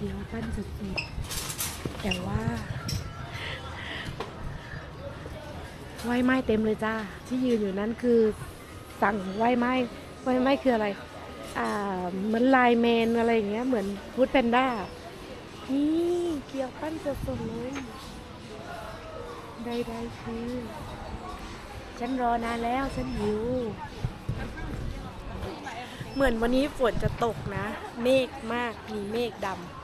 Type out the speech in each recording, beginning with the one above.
กี๊ยวปั้นสุดๆแต่ว่าไหว้ไม้เต็มเลยจ้า ที่ยืนอยู่นั้นคือสั่งไหว้ไม้ไหว้ไม้คืออะไร อ่า เหมือนไลน์แมนอะไรอย่างเงี้ย เหมือนฟูดแพนด้า นี่เกี๊ยวปั้นสดๆเลยใดๆคือ ฉันรอนานแล้วฉันหิว เหมือนวันนี้ฝนจะตกนะ เมฆมาก มีเมฆดำ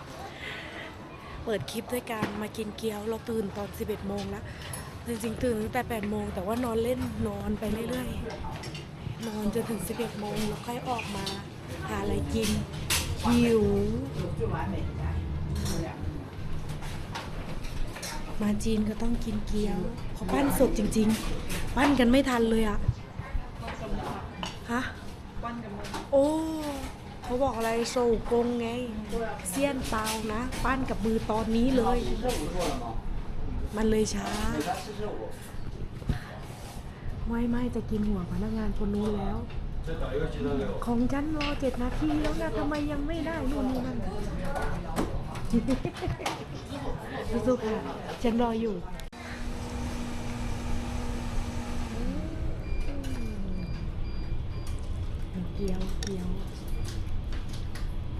เปิดคลิปด้วยการมากินเกี๊ยว เราตื่นตอน 11 โมงแล้ว จริงๆ ตื่นตั้งแต่ 8 โมง แต่ว่านอนเล่นนอนไปเรื่อยๆ นอนจนถึง 11 โมงแล้วค่อยออกมา หาอะไรกิน หิว มาจีนก็ต้องกินเกี๊ยวเพราะปั้นสดจริง ๆ ปั้นกันไม่ทันเลยอะฮะ โอ้ เขาบอกอะไรโซกงไงเซียนเปานะ ปั้นกับมือตอนนี้เลย มันเลยช้า ไม่ไม่จะกินหัวพนักงานคนนู้นแล้ว ของฉันรอเจ็ดนาทีแล้วนะทำไมยังไม่ได้นู่นนี่นั่นสู้ๆค่ะฉันรออยู่เกี๊ยวเกี๊ยว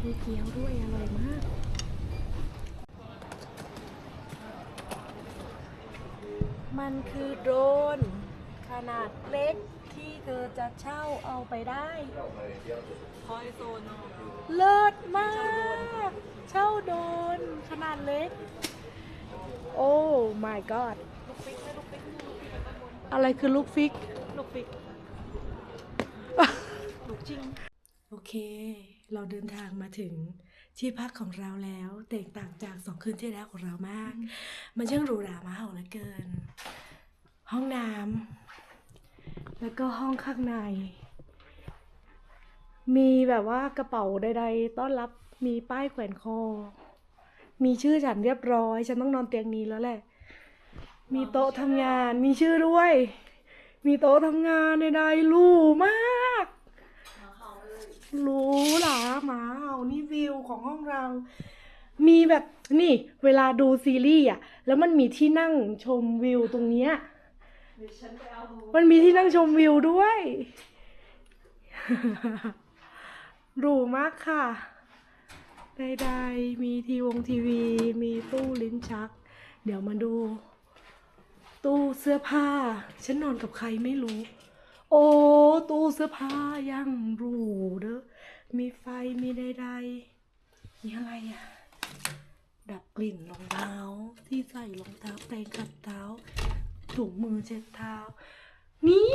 มีเกี๊ยวด้วยอร่อยมากมันคือโดรน ขนาดเล็กที่เธอจะเช่าเอาไปได้คอยโซนเนาะเลิศมาก เช่าโดรนขนาดเล็ก โอ้ my god ลูกฟิกไม่ลูกฟิกลูกฟิกไปบนอะไรคือลูกฟิก ลูกฟิก ลูกจริง โอเค เราเดินทางมาถึงที่พักของเราแล้วแตกต่างจากสองคืนที่แล้วของเรามาก มันช่างหรูหรามาเห่าเหลือเกิน ห้องน้ำแล้วก็ห้องข้างใน มีแบบว่ากระเป๋าใดๆ ต้อนรับมีป้ายแขวนคอ มีชื่อฉันเรียบร้อย ฉันต้องนอนเตียงนี้แล้วแหละ มีโต๊ะทำงาน มีชื่อด้วย มีโต๊ะทำงานใดๆหรูมาก หรูหราหมาเห่านี่ วิวของห้องเรา มีแบบนี่เวลาดูซีรีส์อะ แล้วมันมีที่นั่งชมวิวตรงเนี้ยเดี๋ยวฉันไปเอามันมีที่นั่งชมวิวด้วย หรูมากค่ะ ใดๆ มีทีวงทีวี มีตู้ลิ้นชัก เดี๋ยวมาดู ตู้เสื้อผ้า ฉันนอนกับใครไม่รู้ โอ้ ตู้เสื้อผ้ายังหรูเด้อ มีไฟ มีใดๆ นี่อะไรอะ ดับกลิ่นรองเท้าที่ใส่รองเท้าแปรงขัดเท้าถุงมือเช็ดเท้า นี่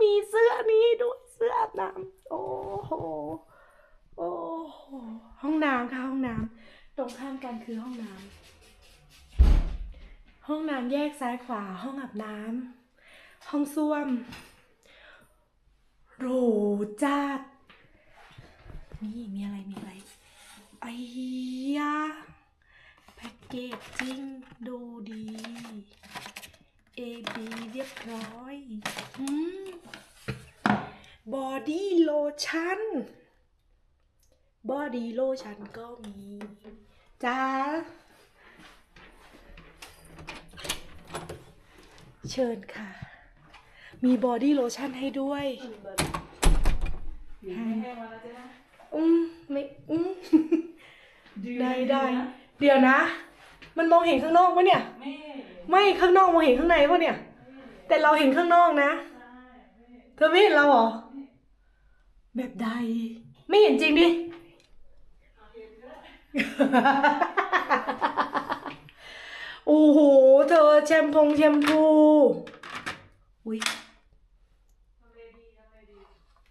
มีเสื้อนี้ด้วยเสื้ออาบน้ำโอ้โหโอ้โหห้องน้ำค่ะห้องน้ำตรงข้ามกันคือห้องน้ำห้องน้ำแยกซ้ายขวาห้องอาบน้ำห้องส้วมโรจัดนี่มีอะไรมีอะไร ไอ้ยาแพ็กเกจจริงดูดี A B เรียบร้อยอืมบอดี้โลชั่น บอดี้โลชั่นก็มี จ้า เชิญค่ะ มีบอดี้โลชั่นให้ด้วย แห้งแล้วจ๊นะ อืมไม่อืมดื้อได้นะได้เดี๋ยวนะ มันมองเห็นข้างนอกปะเนี่ยแม่ไม่ข้างนอกมองเห็นข้างในปะเนี่ย แต่เราเห็นข้างนอกนะเธอไม่เห็นเราเหรอแบบใด ไม่เห็นจริงดิโอ้โห เธอแชมพงแชมพู อุ้ย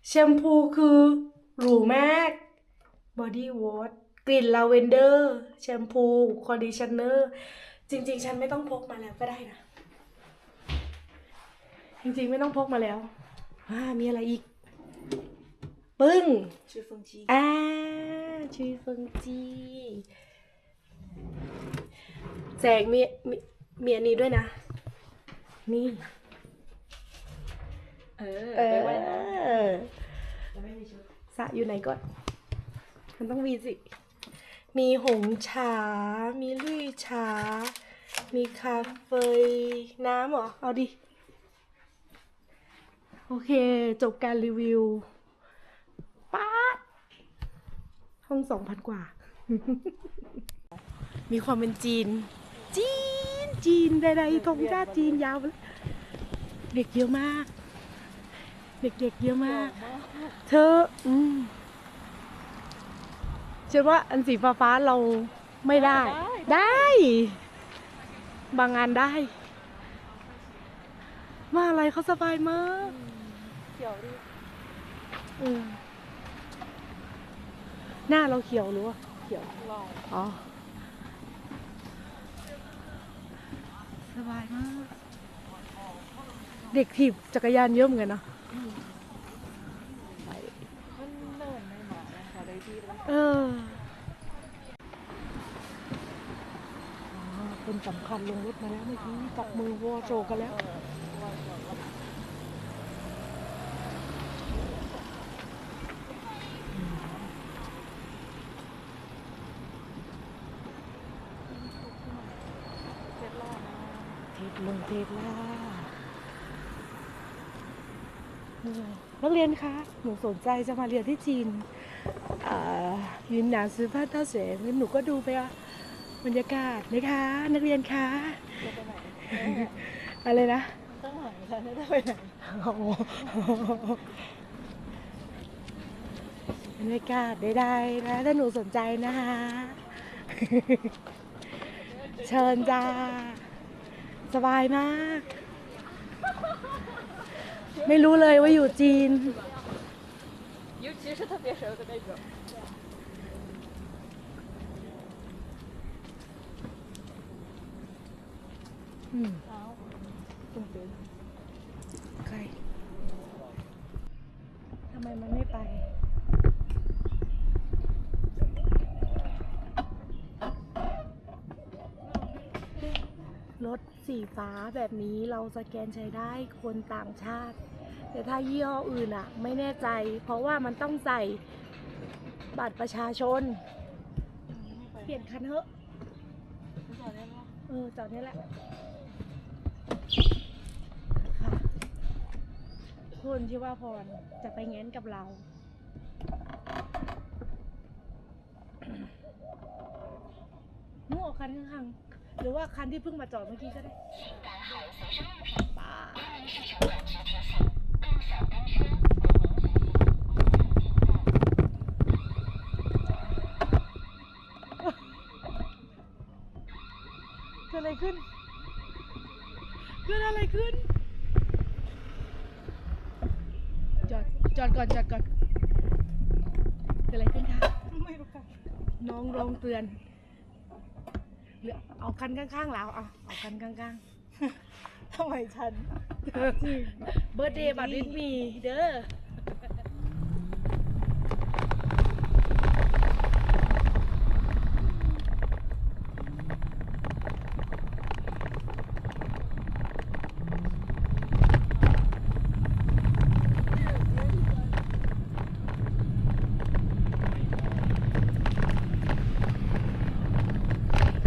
แชมพูคือ หรูมากบอดี้วอชกลิ่นลาเวนเดอร์ แชมพูคอนดิชเนอร์ จริง ๆ ฉันไม่ต้องพกมาแล้วก็ได้นะ จริง ๆ ไม่ต้องพกมาแล้วอ่ามีอะไรอีก ปึ้งชื่อเฟิงจีอ่าชื่อเฟิงจีแจกมีมีมีอันนี้ด้วยนะ นี่ เออเอไปไว้นะอจะไม่มีชุด สระอยู่ไหนก่อน มันต้องมีสิ มีหงฉามีลุยฉามีคาเฟยน้ำเหรอ เอาดิ โอเค จบการรีวิวป๊าดห้องสองพันกว่า มีความเป็นจีน จีน จีนใดๆธงชาติจีนยาวเลยเด็กเยอะมาก เด็กๆเยอะมาก เธออืมฉันว่าอันสีฟ้าฟ้าๆเราไม่ได้ ได้ บางงานได้ มาอะไรเขาสบายมากเขียวดิเออหน้าเราเขียวหรือว่าเขียว ลองอ๋อ สบายมาก เด็กถีบจักรยานเยอะเหมือนกันเนาะ มันเดินไม่มานะคะได้ที่แล้ว เออคนสำคัญลงรถมาแล้วเมื่อกี้จับมือวอโจกันแล้วเทปลงเทปล่าเออนักเรียนคะ หนูสนใจจะมาเรียนที่จีน ยินหนานซื้อผ้าเต้าเสยงั้นหนูก็ดูไปอะบรรยากาศนะคะ นักเรียนคะจะไปไหนอะไรนะต้องหายฉันจะไปไหนโอ้โหบรรยากาศได้ๆนะถ้าหนูสนใจนะคะเชิญจ้า สบายมาก ไม่รู้เลยว่าอยู่จีน 尤其是特别熟的那种。 อืม 然后，重点 ใคร ทำไมมันไม่ไป รถสีฟ้าแบบนี้เราสแกนใช้ได้คนต่างชาติ แต่ถ้ายี่ห้ออื่นอะไม่แน่ใจ เพราะว่ามันต้องใส่บัตรประชาชน เปลี่ยนคันเถอะเออจอดนี่แหละค่ะคุณชื่ว่าพรจะไปแง้นกับเราหนูเอกคันข้างๆหรือว่าคันที่เพิ่งมาจอดเมื่อกี้ก็ได้ป้า เกิดอะไรขึ้น เกิดอะไรขึ้น จอด จอดก่อน จอดก่อน เกิดอะไรขึ้นคะไม่รู้ค่ะน้องร้องเตือนเหลือเอาคันข้างๆแล้วเอาเอาคันข้างๆ ทำไมฉันๆเบอร์เดย์บัตรดิสมีเด้อ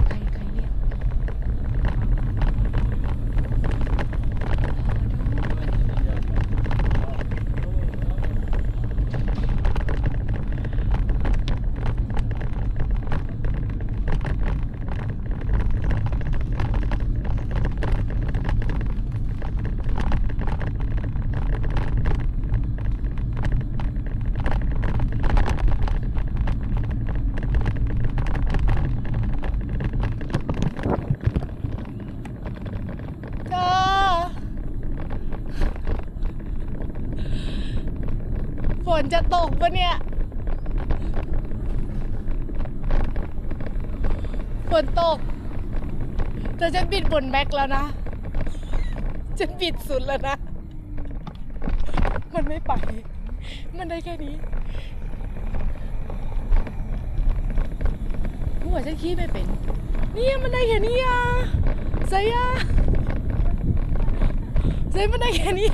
ใครใครเรียก เธอฝ นจะตกปะเนี่ย ฝนตก แต่ฉันปิดบนแบ็คแล้วนะ ฉันปิดสุดแล้วนะ มันไม่ไป มันได้แค่นี้ หัวฉันขี้ไม่เป็น เนี่ยมันได้แค่นี้อะใส่อะใส่มันได้แค่นี้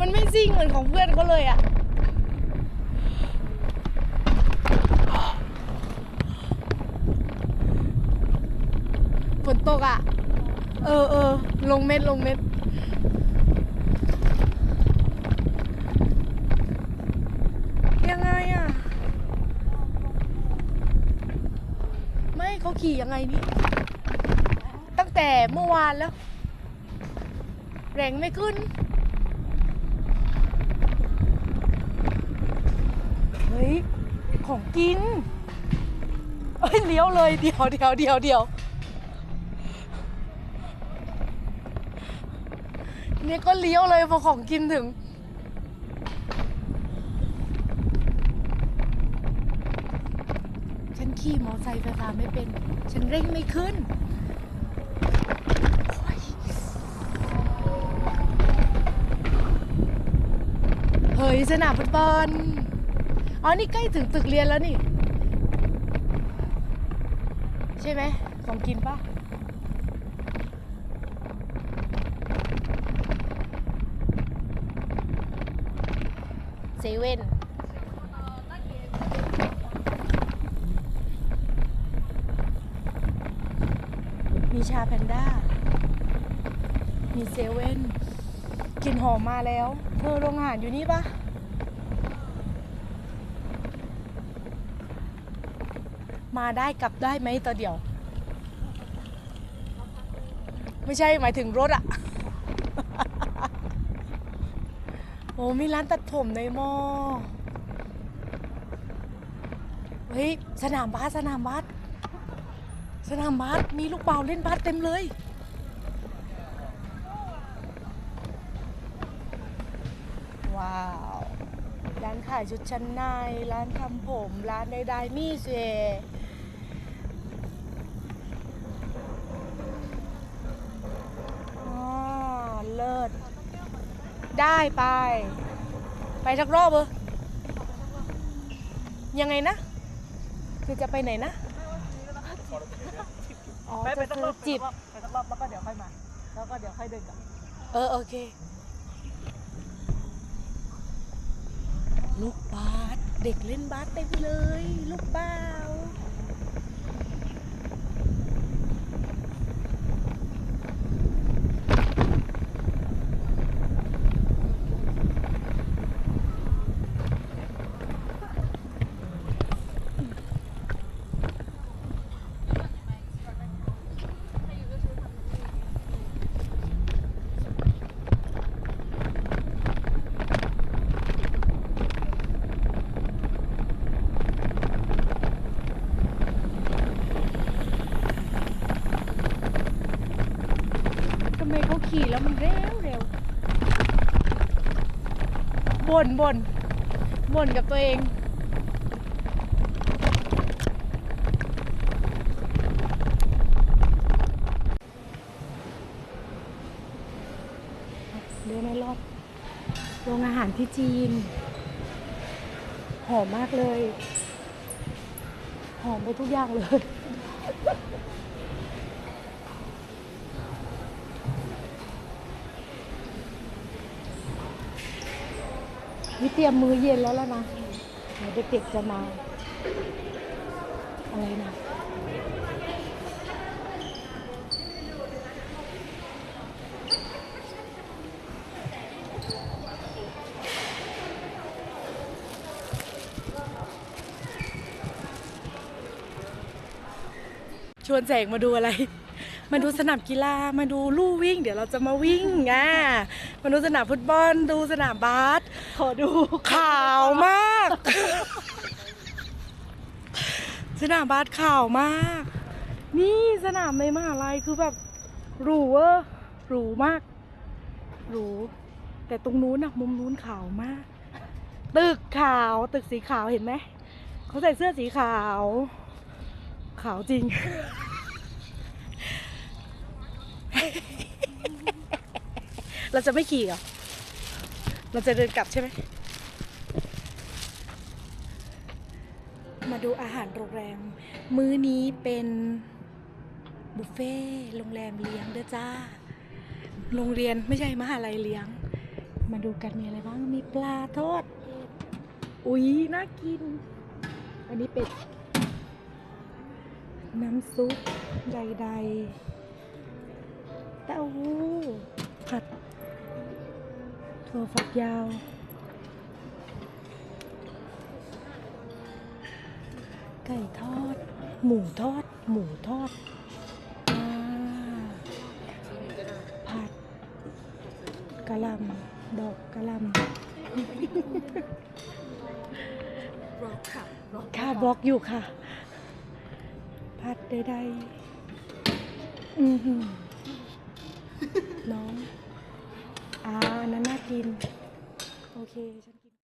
มันไม่ซิ่งเหมือนของเพื่อนเขาเลยอะฝนตกอะเออเออลงเม็ดลงเม็ดยังไงอะไม่เขาขี่ยังไงนี่ตั้งแต่เมื่อวานแล้ว แรงไม่ขึ้น ฮ้ย ของกินเอ้ยเลี้ยวเลยเดี๋ยวเดี๋ยวเดี๋ยวเดี๋ยวเนี่ยก็เลี้ยวเลยพอของกินถึง ฉันขี่มอไซค์ไฟฟ้าไม่เป็น ฉันเร่งไม่ขึ้นเฮ้ยสนามฟุตบอล อ๋อ นี่ใกล้ถึงตึกเรียนแล้วนี่ ใช่ไหม ของกินปะเซเว่นมีชาแพนด้า มีเซเว่นกลิ่นหอมมาแล้ว เธอโรงอาหารอยู่นี่ปะ มาได้กลับได้ไหมต่อเดียว ไม่ใช่หมายถึงรถอะโอ้มีร้านตัดผมในมอเฮ้ยสนามบาสสนามบาสสนามบาสมีลูกเบาเล่นบาสเต็มเลยว้าว ร้านขายชุดชั้นใน ร้านทำผม ร้านใดๆมีเสอ๋อเลิศ ได้ไป ไปสักรอบเออยังไงนะ คือจะไปไหนนะอ๋อไปไปจะสักซื้รออบจิบ ไปสักรอบแล้วก็เดี๋ยวค่อยมา แล้วก็เดี๋ยวค่อยเดินกลับเออ โอเค ลูกบาสเด็กเล่นบาสเต็มเลย ลูกบ้าวทำไมเขี่แล้วมันเร็วเร็วบ่นบ่นบ่นกับตัวเองเดินในรอบโรงอาหารที่จีน หอมมากเลย หอมไปทุกอย่างเลย นี่ เตรียมมือเย็นแล้วแล้วนะเดี๋ยวเด็กๆจะมา อะไรนะชวนแสงมาดูอะไร มาดูสนามกีฬา มาดูลู่วิ่ง เดี๋ยวเราจะมาวิ่งอะ มาดูสนามฟุตบอลดูสนามบาสขอดูขาวมาก สนามบาสขาวมาก นี่สนามในมหาลัยคือแบบหรูเวอร์หรูมากหรูแต่ตรงนู้นนะมุมนู้นขาวมาก ตึกขาวตึกสีขาวเห็นไหมเขาใส่เสื้อสีขาว ขาวจริง เราจะไม่ขี่เหรอ เราจะเดินกลับใช่ไหม มาดูอาหารโรงแรม มื้อนี้เป็นบุฟเฟ่ต์โรงแรมเลี้ยงเด้อจ้า โรงเรียนไม่ใช่มหาลัยเลี้ยง มาดูกันมีอะไรบ้าง มีปลาทอด อุ๊ย น่ากิน อันนี้เป็ด น้ำซุปใดๆเต้าหู้ ถั่วฝักยาวไก่ทอด หมูทอด หมูทอดอ่าผัดกะหล่ำดอกกะหล่ำร็อกค่ะร็อกค่ะบล็อกอยู่ค่ะ ผัดใดๆ อือหือน้องอ่าอันนั้นน่า กิน โอเคฉัน